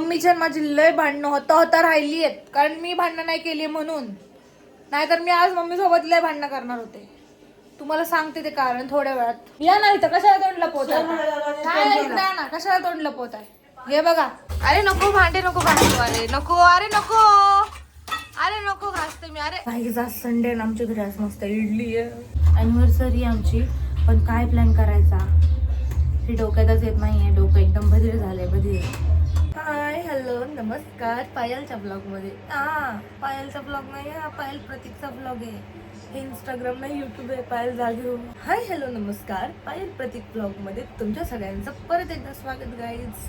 मम्मीच्या माझी लय भांडणं होता होता राहिली आहेत कारण मी भांडणं नाही केली म्हणून. नाहीतर मी आज मम्मी सोबत लय भांडणं करणार होते. तुम्हाला सांगते ते कारण थोड्या वेळात. या ना इथं कशाला तोंड लपवत आहे? काय इकडे? या ना कशाला तोंड आहे? हे बघा. अरे नको भांडे नको घासू अरे नको अरे नको. अरे नको घासते मी अरे. काही आज संडे ना आमच्या घरी आज मस्त इडली आहे. अॅनिव्हर्सरी आमची पण काय प्लॅन करायचा? हे डोक्यातच येत नाहीये. डोकं एकदम बधीर झालंय बधीर हाय हॅलो नमस्कार. पायलच्या ब्लॉगमध्ये हां हा पायलचा ब्लॉग नाही हा पायल प्रतीकचा ब्लॉग आहे. इंस्टाग्राम नाही यूट्यूब आहे पायल जागीर हाय हॅलो नमस्कार. पायल प्रतीक ब्लॉगमध्ये तुमच्या सगळ्यांचं परत एकदा स्वागत गाईज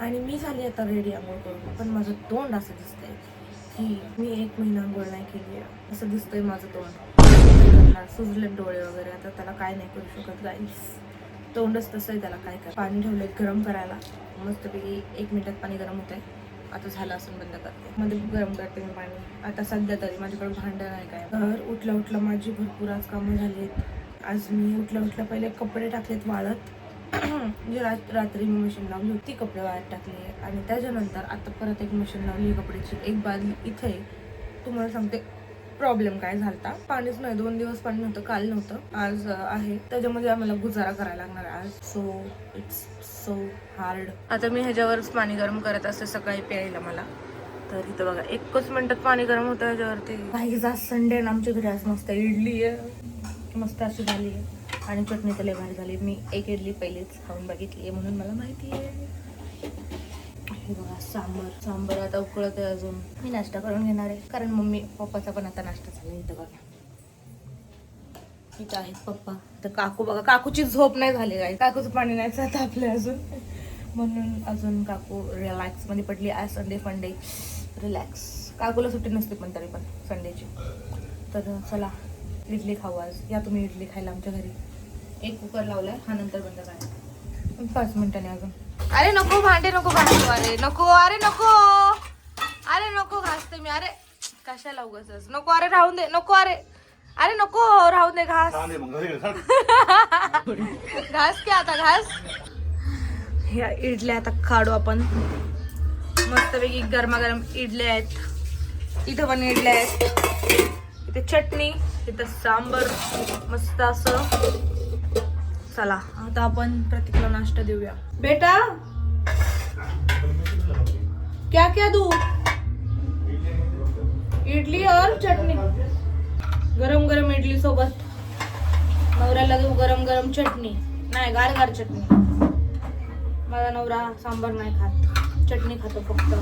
आणि मी झाली आता रेडी आंघोळ करून. पण माझं तोंड असं दिसतंय की मी एक महिना आंघोळ नाही केली आहे. असं दिसतंय माझं तोंड. सुजले डोळे वगैरे. आता त्याला काय नाही करू शकत गाईज तोंडच तसं आहे त्याला काय कर पाणी ठेवलंय गरम करायला. मस्तपैकी एक मिनिटात पाणी गरम होत आहे आता झालं असं बंद करते. मध्ये गरम करते मी पाणी. आता सध्या तरी माझ्याकडे भांडण आहे काय. घर उठलं उठलं माझी भरपूर आज कामं झाली आहेत आज मी उठलं उठलं पहिले कपडे टाकलेत वाळत. म्हणजे रात- रात्री मी मशीन लावली होती कपडे वाळत टाकले. आणि त्याच्यानंतर आता परत एक मशीन लावली कपड्याची. एक बादली इथे तुम्हाला सांगते प्रॉब्लेम काय झालता? पाणीच नाही. दोन दिवस पाणी नव्हतं काल नव्हतं. आज आहे. त्याच्यामध्ये आम्हाला गुजारा करायला लागणार आज. सो इट्स सो हार्ड आता मी ह्याच्यावरच पाणी गरम करत असते सकाळी प्यायला मला. तर इथं बघा एकच मिनिटात पाणी गरम होतं ह्याच्यावरती. काही आज संडे ना आमच्या घरी आज मस्त इडली आहे. मस्त अशी झाली आहे. आणि चटणी तर लय भारी झाली मी एक इडली पहिलेच खाऊन बघितली आहे म्हणून मला माहिती आहे. हे बघा सांबर सांबर आता उकळत आहे अजून. मी नाश्ता करून घेणार आहे. कारण मम्मी पप्पाचा पण आता नाश्ता झाला इथं बघा. इथं आहेत पप्पा. तर काकू बघा काकूची झोप नाही झाली काय काकूचं पाणी नाही जात आपलं अजून. म्हणून अजून काकू रिलॅक्समध्ये पडली. आज संडे फंडे रिलॅक्स काकूला सुट्टी नसते पण तरी पण संडेची तर चला इडली खाऊ आज. या तुम्ही इडली खायला आमच्या घरी. एक कुकर लावलाय हा नंतर बंद काय पाच मिनिटांनी अजून. अरे नको भांडे नको घासू अरे नको अरे नको. अरे नको घासते मी अरे. कशाला उगाच नको अरे राहून दे नको अरे. अरे नको राहून दे घास. घास की आता घास. ह्या इडल्या आता काढू आपण. मस्तपैकी गरमागरम इडल्या आहेत. इथं पण इडल्या आहेत. इथे चटणी इथं सांबर. मस्त असं. चला आता आपण प्रतीकला नाश्ता देऊया. बेटा क्या क्या दू? इडली और चटणी गरम गरम इडली सोबत. नवऱ्याला देऊ गरम गरम चटणी. नाही गार गार चटणी. माझा नवरा सांबार नाही खात. चटणी खातो फक्त.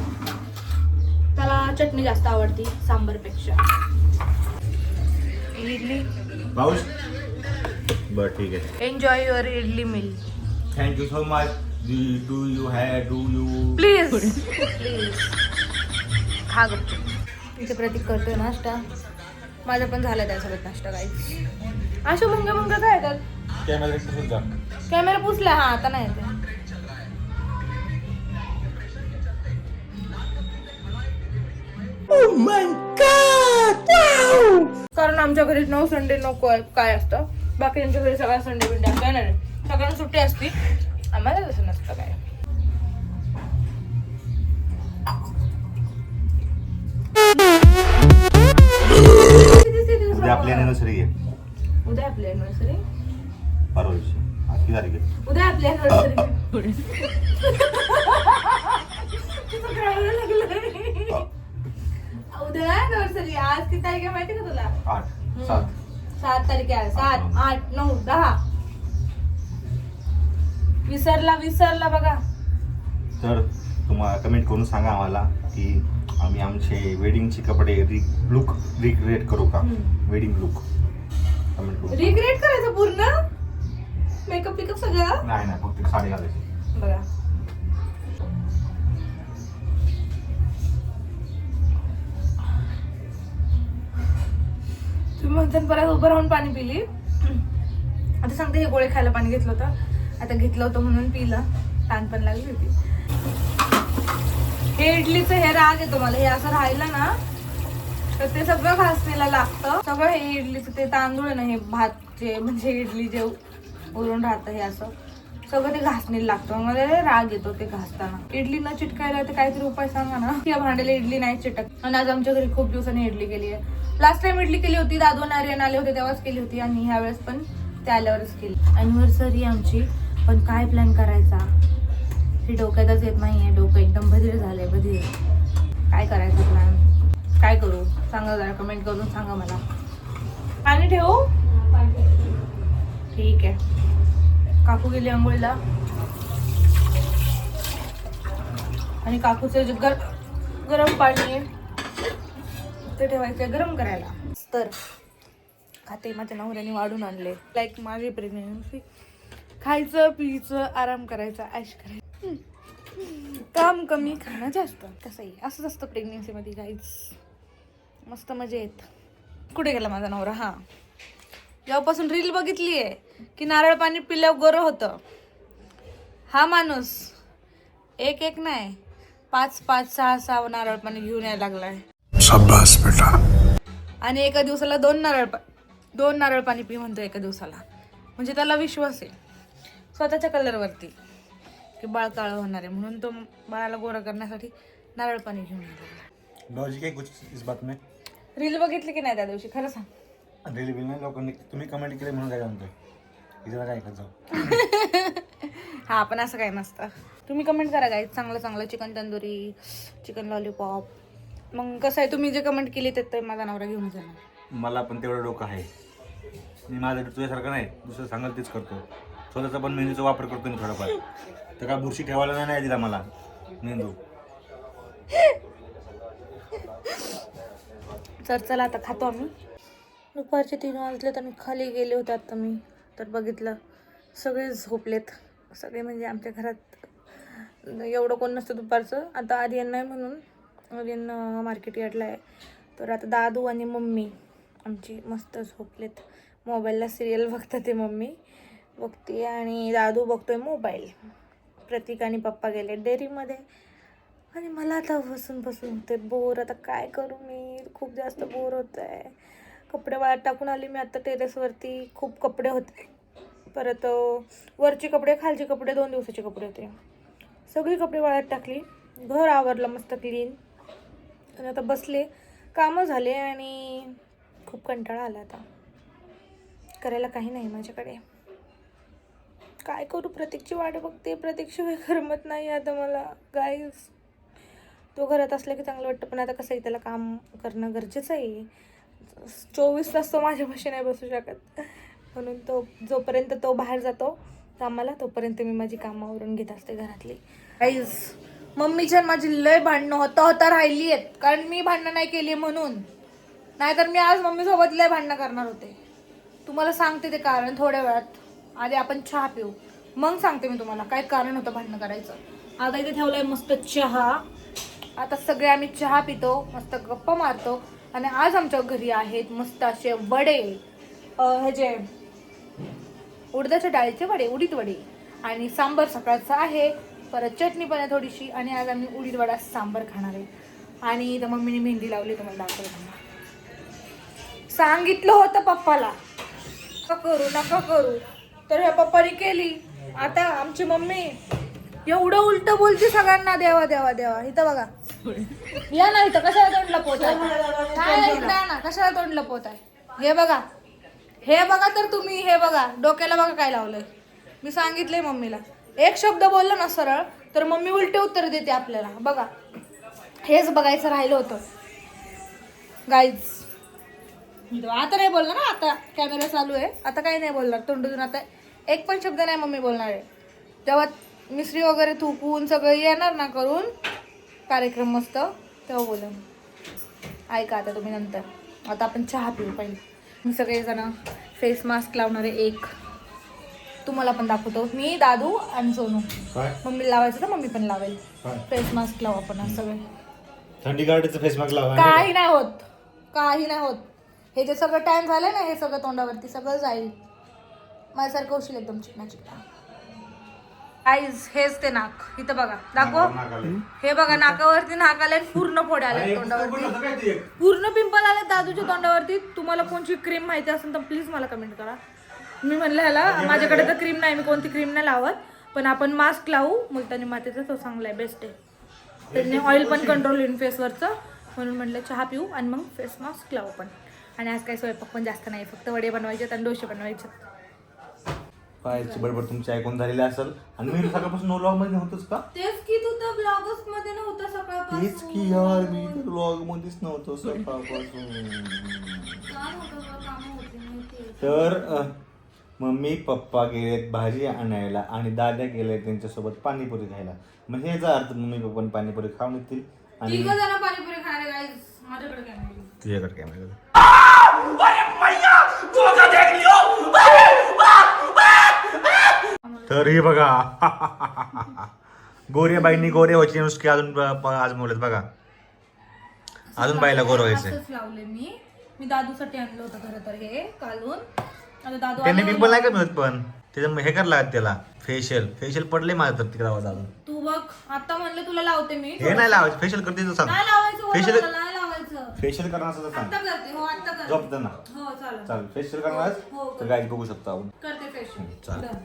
त्याला चटणी जास्त आवडती सांबारपेक्षा इडली बर ठीक आहे. Enjoy your idli meal thank you so much do you have do you please please हा गपचूप. इथे प्रतीक करतोय नाश्ता. माझा पण झाला त्यासोबत नाश्ता काही अशा मुंग्या मुंग्या काय येतात कॅमेरा सुद्धा कॅमेरा पुसला हा आता नाही येते. कारण आमच्या घरी नो संडे नको आहे काय असतं? बाकी त्यांच्या घरी सगळ्या संडे बिंडे काय नाही सगळ्यांना सुट्टी असती. आम्हाला तसं नसतं काय. उद्या आपली अॅनिव्हर्सरी आहे. उद्या आपली anniversary. परवा दिवशी. आज किती तारीख आहे. उद्या आपली anniversary. तुझं कळायला लागलंय. उद्या anniversary. आज किती तारीख आहे माहिती का तुला आठ सात सात तारीख आहे? सात आठ नऊ दहा. विसरला विसरला बघा. तर तुम्हाला कमेंट करून सांगा आम्हाला की आम्ही आमचे वेडिंगचे कपडे रि लुक रिक्रिएट करू का. वेडिंग लुक कमेंट करू रिग्रेट करायचं पूर्ण? मेकअप पिकअप सगळं? नाही नाही फक्त साडी घालायची. बघा. म्हणता परत उभं राहून पाणी पिली. आता सांगते हे गोळे खायला पाणी घेतलं होतं. आता घेतलं होतं म्हणून पिलं. ताण पण लागली होती. हे इडलीचं हे राग आहे तुम्हाला. हे असं राहिलं ना तर ते सगळं घासणीला लागतं. सगळं हे इडलीचं ते तांदूळ आहे ना हे भात जे म्हणजे इडली जे उरून राहतं हे असं. सगळं ते घासणीला लागतं. मला राग येतो ते घासताना. इडली न चिटकायला ते काहीतरी उपाय सांगा ना. या भांड्याला इडली नाही चिटक. आणि आज आमच्या घरी खूप दिवसांनी इडली केली आहे. लास्ट टाइम इडली केली होती दादू आणि आर्यन आले होते तेव्हाच केली होती आणि ह्या वेळेस पण ते आल्यावरच केली. अॅनिव्हर्सरी आमची पण काय प्लॅन करायचा? हे डोक्यातच येत नाही आहे डोकं एकदम बधीर झाले बधीर काय करायचं प्लॅन काय करू? सांगा जरा कमेंट करून सांगा मला. पाणी ठेवू? ठीक आहे. काकू गेली आंघोळीला. आणि काकूचं जे गर गरम पाणी आहे. ते ठेवायचं गरम करायला. तर खाते माझ्या नवऱ्याने वाढून आणले. लाईक माझी प्रेग्नेन्सी खायचं पियचं आराम करायचा ऐश करायचं. काम कमी खाणं जास्त. कसंही. असंच असतं प्रेग्नेन्सीमध्ये काहीच मस्त मजा येत. कुठे गेला माझा नवरा? हा. जेव्हापासून रील बघितली आहे की नारळ पाणी पिल्यावर गोरं होतं. हा माणूस एक एक नाही पाच पाच सहा सहा नारळ पाणी घेऊन यायला लागलाय. शाबाश बेटा. आणि एका दिवसाला दोन नारळ पा दोन नारळ पाणी पी म्हणतो एका दिवसाला. म्हणजे त्याला विश्वास आहे. स्वतःच्या कलरवरती. की बाळ काळं होणार आहे. म्हणून तो बाळाला गोरा करण्यासाठी नारळ पाणी घेऊन येतो. लॉजिक आहे कुछ इस बात में? रील बघितली की नाही त्या दिवशी? खरं सांग. रील बिल नाही लोकांनी. तुम्ही कमेंट केले म्हणून काय म्हणतोय? इथे काय ऐकत जाऊ. हा पण असं काय नसतं. तुम्ही कमेंट करा काय चांगलं चांगलं. चिकन तंदुरी चिकन लॉलीपॉप मग कसं आहे तुम्ही जे कमेंट केली ते तर माझा नवरा घेऊन जाणार. मला पण तेवढं डोकं आहे. मी माझं तुझ्यासारखं नाही दुसरं सांगाल तेच करतो. स्वतःचा पण मेंदूचा वापर करतो मी थोडाफार. तर काय बुरशी ठेवायला नाही- नाही दिला मला मेंदू. तर चला आता खातो आम्ही. दुपारचे तीन वाजले तर मी खाली गेले होते आता मी. तर बघितलं सगळे झोपलेत. सगळे म्हणजे आमच्या घरात एवढं कोण नसतं दुपारचं. आता आर्यन नाही म्हणून आर्यन मार्केट यार्डला आहे तर आता दादू आणि मम्मी आमची मस्त झोपलेत. मोबाईलला सिरियल बघतात ते मम्मी. बघते आणि दादू बघतोय मोबाईल प्रतीक आणि पप्पा गेले डेअरीमध्ये. आणि मला आता बसून बसून होते बोर आता काय करू मी? खूप जास्त बोर होत आहे कपडे वाळत टाकून आली मी आता टेरेसवरती खूप कपडे होते. परत वरचे कपडे खालचे कपडे दोन दिवसाचे कपडे होते. सगळी कपडे वाळत टाकली. घर आवरलं मस्त क्लीन आणि आता बसले. कामं झाले आणि खूप कंटाळा आला आता. करायला काही नाही माझ्याकडे. काय करू? प्रतीकची वाट बघते. प्रतीकशिवाय करमत नाही आता मला. गाईस तो घरात असला की चांगलं वाटतं पण आता कसं आहे त्याला काम करणं गरजेचं आहे. चोवीस तास तो माझ्यापाशी नाही बसू शकत. म्हणून तो जोपर्यंत तो बाहेर जातो कामाला तोपर्यंत मी माझी कामावरून घेत असते घरातली. गाईज मम्मीच्या माझी लय भांडणं होता होता राहिली आहेत कारण मी भांडणं नाही केली म्हणून. नाहीतर मी आज मम्मीसोबत लय भांडणं करणार होते. तुम्हाला सांगते ते कारण थोड्या वेळात. आधी आपण चहा पिऊ. मग सांगते मी तुम्हाला काय कारण होतं भांडणं करायचं. आता इथे ठेवलंय मस्त चहा. आता सगळे आम्ही चहा पितो मस्त गप्पा मारतो. आणि आज आमच्या घरी आहेत मस्त असे वडे. अं, ह्याचे उडदाच्या डाळीचे वडे उडीद वडे. आणि सांबर सकाळचं आहे. परत चटणी पण आहे थोडीशी आणि आज आम्ही उडीद वडा सांबर खाणार आहे. आणि इथं मम्मीने मेहंदी लावली तुम्हाला दाखवलं सांगितलं होतं पप्पाला. नका करू नका करू. तर ह्या पप्पाने केली. आता आमची मम्मी एवढं उलट बोलते सगळ्यांना देवा देवा देवा. इथं बघा. या ना इथं कशाला तोंड लपवत आहे? ना कशाला तोंड लपवत आहे? हे बघा. हे बघा तर तुम्ही हे बघा. डोक्याला बघा काय लावलंय. मी सांगितलंय मम्मीला. एक शब्द बोलला ना सरळ तर मम्मी उलटे उत्तर देते आपल्याला. बघा हेच बघायचं राहिलं होतं. गाईज आता नाही बोलणार ना आता कॅमेरा चालू आहे. आता काही नाही बोलणार तोंडून आता एक पण शब्द नाही मम्मी बोलणार आहे. तेव्हा मिसरी वगैरे थुकून सगळं येणार ना करून कार्यक्रम मस्त तेव्हा बोला. ऐका आता तुम्ही नंतर. आता आपण चहा पिऊ पाहिजे. मी सगळेजण फेस मास्क लावणारे एक तुम्हाला पण दाखवतो. मी दादू आणि सोनू. काय? मम्मी लावायचं तर मम्मी पण लावेल. काय? फेस मास्क लावू आपण आज सगळे. थंडी गाडीचं फेस मास्क लावा. काही नाही होत. काही नाही होत. हे जे सगळं टाइम झालंय ना हे सगळं तोंडावरती सगळं जाईल. माझ्यासारखं होशील एकदम चिकना चिकना आईज हेच ते नाक. इथं बघा. दाखव. हे बघा नाकावरती नाक आले पूर्ण फोड आले तोंडावरती. पूर्ण पिंपल आले दादूच्या तोंडावरती. तुम्हाला कोणची क्रीम माहिती असेल तर प्लीज मला कमेंट करा. मी म्हणलं ह्याला माझ्याकडे तर क्रीम नाही मी कोणती क्रीम नाही लावत पण आपण मास्क लावू. मुलतानी मातेचा तो चांगला आहे बेस्ट आहे. त्याने ऑइल पण कंट्रोल होईल फेसवरचं म्हणून म्हटलं चहा पिऊ आणि मग फेस मास्क लावू पण. आणि आज काही स्वयंपाक पण जास्त नाही फक्त वडे बनवायचे आणि डोसे बनवायचे. पायाची बडबड तुमची ऐकून झालेली असेल. आणि मी सकाळपासून नो लॉगमध्ये होतोच का? तेच की तू तर ब्लॉगच मध्ये नव्हता सकाळपासून. तेच की यार मी ब्लॉग मध्येच नव्हतो सकाळपासून. तर मम्मी पप्पा गेलेत भाजी आणायला आणि दादा गेले त्यांच्यासोबत पाणीपुरी खायला. मग ह्याचा अर्थ मम्मी पप्पा पाणीपुरी खाऊन येतील. आणि तिघं जण पाणीपुरी खायला काय माझ्याकडे काय नाही तुझ्याकडे काय माहिती तर हे बघा. गोऱ्या बाईंनी गोऱ्या व्हायची नुसके अजून आजमवलेत बघा. अजून बाईला गोर व्हायचंय. असंच लावले मी. मी दादूसाठी आणलं होतं खरं तर हे कालून. त्यांनी पिंपल नाही का मिळत पण? त्याच्या हे करायला लागत त्याला. फेशियल फेशियल पडले माझं तर तिकडे आवाज अजून. तू बघ आता म्हणलं तुला लावते मी. हे नाही लावायचं. फेशियल करते तर सांग. नाही लावायचं फेशियल वडाला, नाही लावायचं. फेशियल करणार तर सांग. करते. हो आता झोपताना हो चालेल. चालेल. फेशियल करणार हो, तर गाईज बघू शकतो आपण. करते फेशियल चालेल.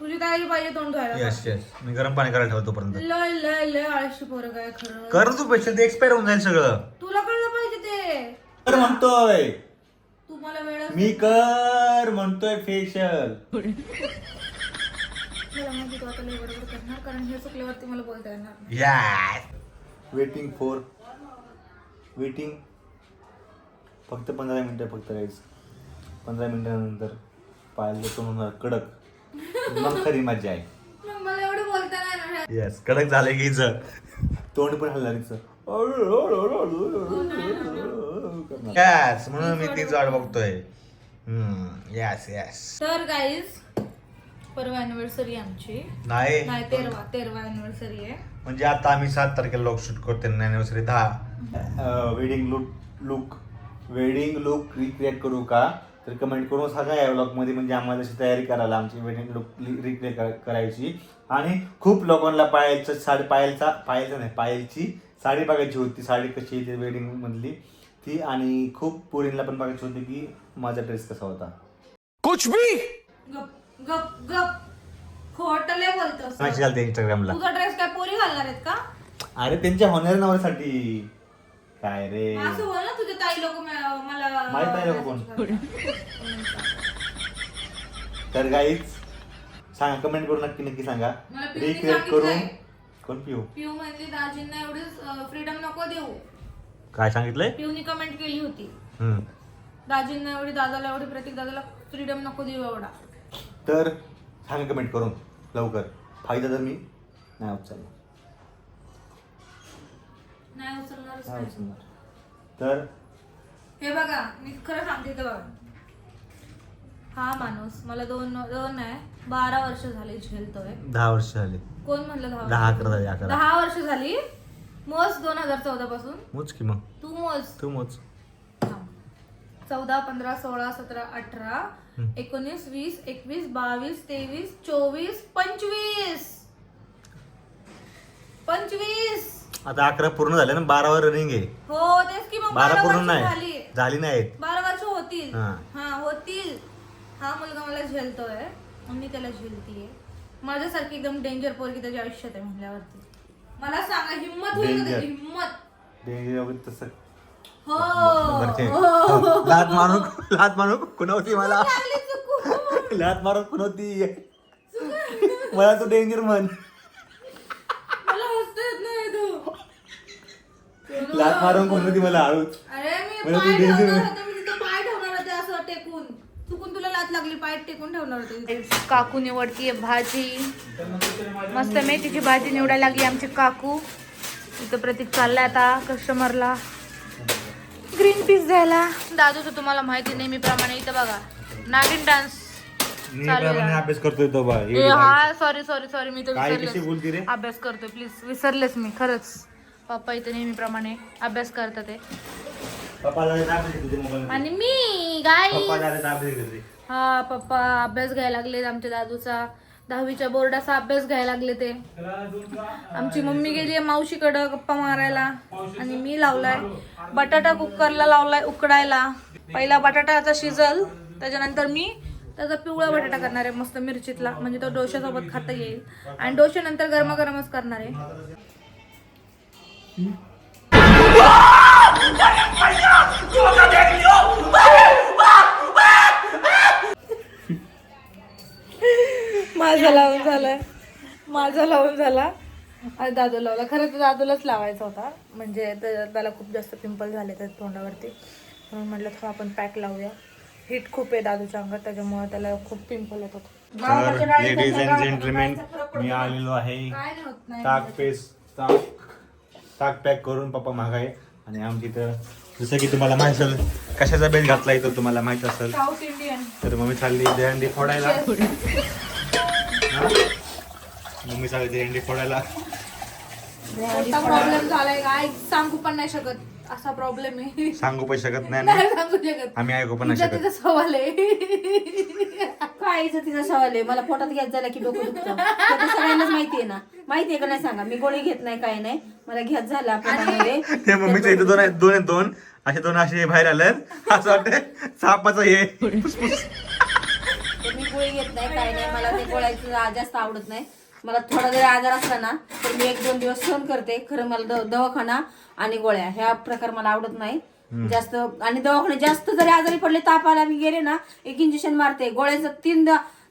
तुझी तयारी पाहिजे तोंड धुवायला. येस येस मी गरम पाणी करायला ठेवतो पर्यंत लय लय लय आळशी पोरं काय खरं. कर तू फेशियल ते एक्सपायर होऊन जाईल सगळं. तुला कळलं पाहिजे ते. कर म्हणतोय. तू मला वेळ मी कर म्हणतोय फेशियल मला माहिती तू आता लय बरोबर करणार कारण हे चुकल्यावरती मला बोलता येणार नाही. यस वेटिंग फॉर वेटिंग फक्त पंधरा मिनिटं फक्त गाईज पंधरा मिनिटानंतर पाहिलं तो होणार कडक. मग खरी मजा आहे. मग मला एवढं बोलता नाही येणार. येस कडक झालं की हिचं. तोंड पण हलणार हिचं. Yes, म्हणून मी ती वाट बघतोय. येस येस तर गाईज परवा अॅनिव्हर्सरी आमची. नाही नाही तेरवा तेरवा अॅनिव्हर्सरी आहे. म्हणजे आता आम्ही सात तारखेला लॉक शूट करतो अॅनिव्हर्सरी दहा. Wedding look look wedding look recreate करू का? तर कमेंट करून सांगा या ब्लॉगमध्ये म्हणजे आम्हाला तशी तयारी करायला आमची वेडिंग लुक रिक्रिएट करायची. आणि खूप लोकांना पायलचं साडी पायलचा पायलचा नाही पायलची साडी बघायची होती. साडी कशी येते वेडिंग मधली. ती आणि खूप पोरींना पण बघायची होती की माझा ड्रेस कसा होता. गप गप गप. खोट लय बोलतोस. मॅच घालते इंस्टाग्रामला तुझा ड्रेस काय पोरी घालणार आहेत का? अरे त्यांच्या होणार नवऱ्यासाठी काय रे? असं बोल ना तुझे ताई लोक मला माहीत आहे लोकं कोण? तर गाईच सांगा कमेंट करून नक्की नक्की सांगा. मला पिऊने रिक्रिएट सांगितलंय. करून कोण पिऊ? पिऊ म्हणजे दाजींना एवढी फ्रीडम नको देऊ. काय सांगितलंय? पिऊनी कमेंट केली होती. हम्म. दाजींना एवढी दादाला एवढी प्रतीक दादाला फ्रीडम नको देऊ एवढा. तर सांगा कमेंट करून लवकर. फायदा तर मी नाही उचलणार. नाही उचलणारच नाही नाही. उचलणार. तर? हे बघा मी खरं सांगते ते बघा हा माणूस मला दोन दोन नाही बारा वर्ष झाली झेलतोय. दहा वर्ष झाले. कोण म्हणलं दहा दहा वर्ष? अकरा झाले अकरा. दहा वर्ष झाली? मोज दोन हजार चौदा पासून. मोज की मग? तू मोज. तू मोज. चौदा पंधरा सोळा सतरा अठरा. एकोणीस वीस एकवीस बावीस तेवीस चोवीस पंचवीस. पंचवीस. आता अकरा पूर्ण झाले ना बारावर रनिंग आहे. हो तेच की मग बारा पूर्ण वर्ष नाही. झाली. झाली नाहीत बारा वर्ष होतील. हा. हा होतील. हा मुलगा मला झेलतोय. आणि मी त्याला झेलतीये. माझ्यासारखी एकदम डेंजर पोरगी त्याच्या आयुष्यात आहे म्हणल्यावरती मला सांगा हिम्मत होईल का Danger. त्याची? हिम्मत डेंजर तसं हो. हो. लात मारून लात मारून कुणवती मला लागली चुकून. लात मारून कुणवती मला तू डेंजर म्हण मला हसता येत नाही तू लात मारून कुणवती मला हळूच अरे मी मला तू पाय danger ठेवणार आहे. होते मी तिथं पाय ठेवणार होते असं टेकून चुकून तुला लात लागली पाय टेकून ठेवणार होते काकू निवडतीये भाजी. मस्त मेथीची भाजी निवडायला लागली आमची काकू. इथं प्रतीक चाललाय आता कस्टमरला ग्रीन पीस द्यायला. दादूचं तुम्हाला माहिती नेहमीप्रमाणे इथं बघा. नागिन डान्स अभ्यास करतोय तो बा ए हा सॉरी सॉरी सॉरी मी तर काय कशी विसरलेच बोलती रे? अभ्यास करतोय प्लीज विसरलेच मी खरंच. पप्पा इथे नेहमीप्रमाणे अभ्यास करतात ते. पप्पाला आणि मी गाई पप्पाला हा पप्पा अभ्यास घ्यायला लागले आमच्या दादूचा. दहावीच्या बोर्डाचा अभ्यास घ्यायला लागले ते. आमची मम्मी गेली आहे मावशीकडं गप्पा मारायला. आणि मी लावलाय. बटाटा कुकरला लावलाय उकडायला. पहिला बटाटा आता शिजल. त्याच्यानंतर मी त्याचा पिवळा बटाटा करणार आहे मस्त मिरचीतला. म्हणजे तो डोश्यासोबत खाता येईल. आणि डोश्यानंतर गरमागरमच करणार आहे. माझा लावून झालाय. माझा लावून झाला. आणि दादू लावला. खरं तर दादूलाच लावायचा होता. म्हणजे त्या- त्याला खूप जास्त पिंपल झाले त्या तोंडावरती. म्हणून म्हटलं थोडं आपण पॅक लावूया. हीट खूप आहे दादूच्या अंगात. त्याच्यामुळे त्याला खूप पिंपल येत होतं. तर लेडीज अँड जेंटलमेन मी आलेलो आहे. काय नाही होत नाही ताक पेस्ट ताक ताक पॅक करून पप्पा मागाय आणि आमची इथं जसं की तुम्हाला माहीत असेल कशाचा बेस घातला इथं तुम्हाला माहीत असेल. तर मम्मी चालली दहंडी फोडायला? मम्मी चालली दहंडी फोडायला. प्रॉब्लेम झालाय काय सांगू पण नाही शकत. असा प्रॉब्लेम आहे. सांगू पण शकत नाही आणि नाही सांगू शकत. आम्ही ऐकू पण नाही तिचा शकत. तिचा सवाल आहे. काय तिचा सवाल आहे? मला पोटात घ्यायचं झालं की डोकं दुखतं. ते तर सगळ्यांनाच माहितीये ना. माहितीये का नाही सांगा? मी गोळी घेत नाही काय नाही. मला घ्यात झाला पोटामध्ये ते मम्मीच्या इथं दोन आहेत- दोन आहेत दोन. असे दोन असे बाहेर आलेत. असं वाटतं सापाचं हे. गोळी घेत नाही काय नाही. मला ते गोळ्याचं जास्त आवडत नाही. मला थोडा जरी आजार असला ना तर मी एक दोन दिवस सहन करते. खरं मला दवाखाना आणि गोळ्या ह्या प्रकार मला आवडत नाही. जास्त आणि दवाखाने जास्त जरी आजारी पडले ताप आला मी गेले ना एक इंजेक्शन मारते. गोळ्याचं तीन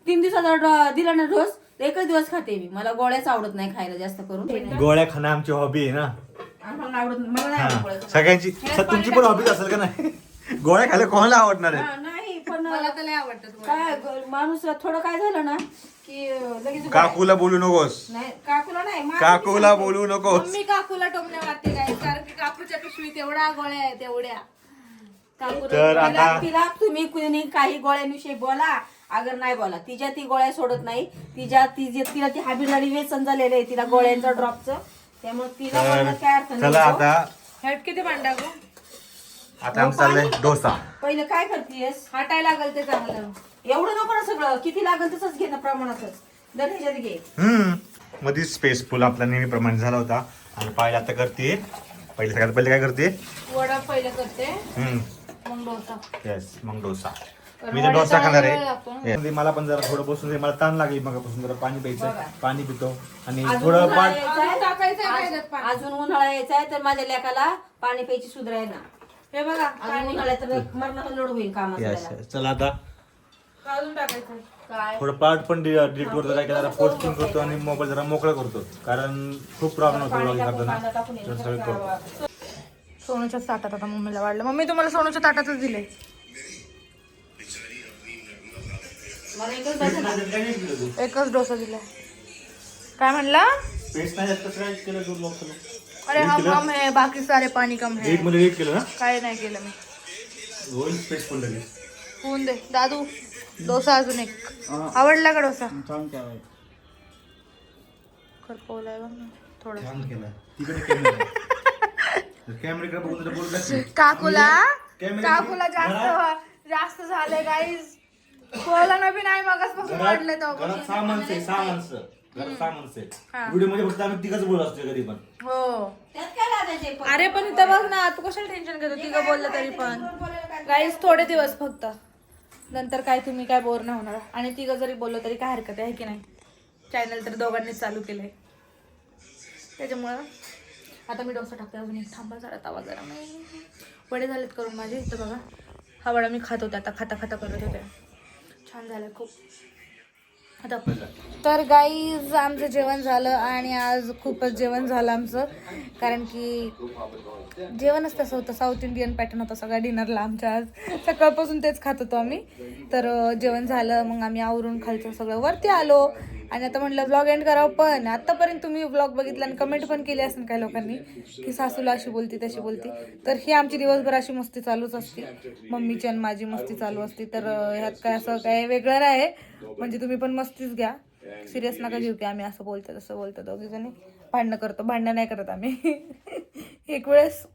तीन दिवसाचा दिला ना डोस एकच दिवस खाते मी. मला गोळ्याच आवडत नाही खायला जास्त करून. गोळ्या खाणं आमची हॉबी आहे ना. मला आवडत मला नाही सगळ्यांची तुमची पण हॉबी असेल का नाही? गोळ्या खायला कोणाला आवडणार आहे? पण मला तर लय काय ग- माणूस थोडं काय झालं ना की लगेच. काकूला बोलू नकोस. नाही काकूला नाही मा- काकूला बोलू नकोस. मम्मी काकूला टोमण्या मारते काय? कारण की काकूच्या पिशवीत एवढ्या गोळ्या आहेत एवढ्या. काकू तर आता तिला तिला तुम्ही कुणी काही गोळ्यांविषयी बोला. अगर नाही बोला तिच्या ती गोळ्या सोडत नाही. तिच्या ती जे- तिला ती हाबिलाडी व्यसन झालेलं आहे तिला गोळ्यांचं ड्रॉपचं. त्यामुळे तिला तर बोलण्यात काय अर्थ चला नाही आता हेट किती भांडा गो आता आमचं चाललंय डोसा. पहिले काय करतेस? हटाय लागल ते चांगलं. एवढं नको ना सगळं. किती लागेल तसंच घे ना प्रमाणातच. दर ह्याच्यात घे. हम्म. मध्येच स्पेसफुल आपला नेहमीप्रमाणे झाला होता. आणि पाहिलं आता करते. पहिले सगळ्यात पहिले काय करते? वडा पहिलं करते. हम्म. मग डोसा. येस मग डोसा. मी तर डोसा खाणार आहे. Yes. मला पण जरा थोडं बसून दे. मला ताण लागेल. मगापासून जरा पाणी प्यायचं पाणी पितो. आणि थोडं पाणी? अजून उन्हाळा यायचा आहे तर माझ्या लेकाला पाणी प्यायची सुधराय ना. हे बघा अजून उन्हाळ्यात तर मरणाचा लोड होईल कामाचा येस त्याला. चला आता अजून टाकायचं? काय? थोडं पार्ट पण डिलीट करतो काय की जरा पोस्टिंग करतो आणि मोबाईल जरा मोकळा करतो. कारण खूप प्रॉब्लेम होतो करताना. तर सगळं करतो. सोनूच्याच ताटात आता मम्मीला वाढलं. मम्मी तुम्हाला सोनूच्या ताटातच दिले. मला एकच पाहिजे ना. एकच डोसा दिलाय. काय म्हणला? पेस्ट नाही जास्त काय केलं दूर लोक अरे हम कम है बाकी सारे पाणी कम है। एक मध्ये एक केलं ना? काय नाही केलं मी। होईल पेस्ट पण लगेच होऊन दे। दादू डोसा अजून एक आवडला का डोसा? बघ ना थोडं छान केलं तिकडे कॅमेरा कॅमेराकडे बघून जरा बोलत असेल. काकूला? कॅमेरा- काकूला जास्त जास्त झालंय गाईज कोला ना बी नाही मागासपासून घरात तो घरात सहा माणसं आहे सहा माणसं माणसं हा. आहे व्हिडिओमध्ये फक्त आम्ही तिघच बोलत असतो कधी पण. हो. त्यात काय लागायचे पण? अरे पण इथं बघ ना तू कशाला टेन्शन घेतो? तिघं बोललं तरी पण. गाईज थोडे दिवस फक्त. नंतर काय तुम्ही काय बोर नाही होणार. आणि तिघं जरी बोललो तरी काय हरकत आहे की नाही? चॅनल तर दोघांनीच चालू केलंय. त्याच्यामुळं आता मी डोसा टाकते अजून एक थांबा जरा तवा जरा नाही वडे झालेत करून माझे. इथं बघा हा वडा मी खात होते आता खाता खाता करत होते. छान झालं खूप. आता. तर गाईज आमचं जेवण झालं आणि आज खूपच जेवण झालं आमचं. कारण की जेवणच तसं होतं. साऊथ इंडियन पॅटर्न होता सगळ्या डिनरला आमच्या आज. सकाळपासून तेच खात होतो आम्ही. तर जेवण झालं. मग आम्ही आवरून खालचं सगळं वरती आलो. आणि आता म्हटलं ब्लॉग एंड करावं पण. आत्तापर्यंत तुम्ही ब्लॉग बघितला आणि कमेंट पण केली असेल काही लोकांनी की सासूला अशी बोलती तशी बोलती. तर ही आमची दिवसभर अशी मस्ती चालूच असते. मम्मीची आणि माझी मस्ती चालू असते. तर ह्यात काय असं काय वेगळं आहे. म्हणजे तुम्ही पण मस्तीच घ्या. सिरियस नका घेऊ की आम्ही असं बोलतो तसं बोलतो दोघीजणी भांडणं करतो. भांडणं नाही करत आम्ही. एक वेळेस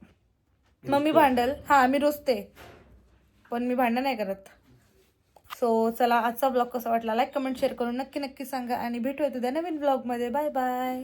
मम्मी भांडल. हा मी रुजते पण मी भांडणं नाही करत. सो चला आजचा ब्लॉग कसा वाटला? लाईक कमेंट शेअर करून नक्की नक्की सांगा. आणि भेटूया तुझ्या नवीन ब्लॉगमध्ये बाय बाय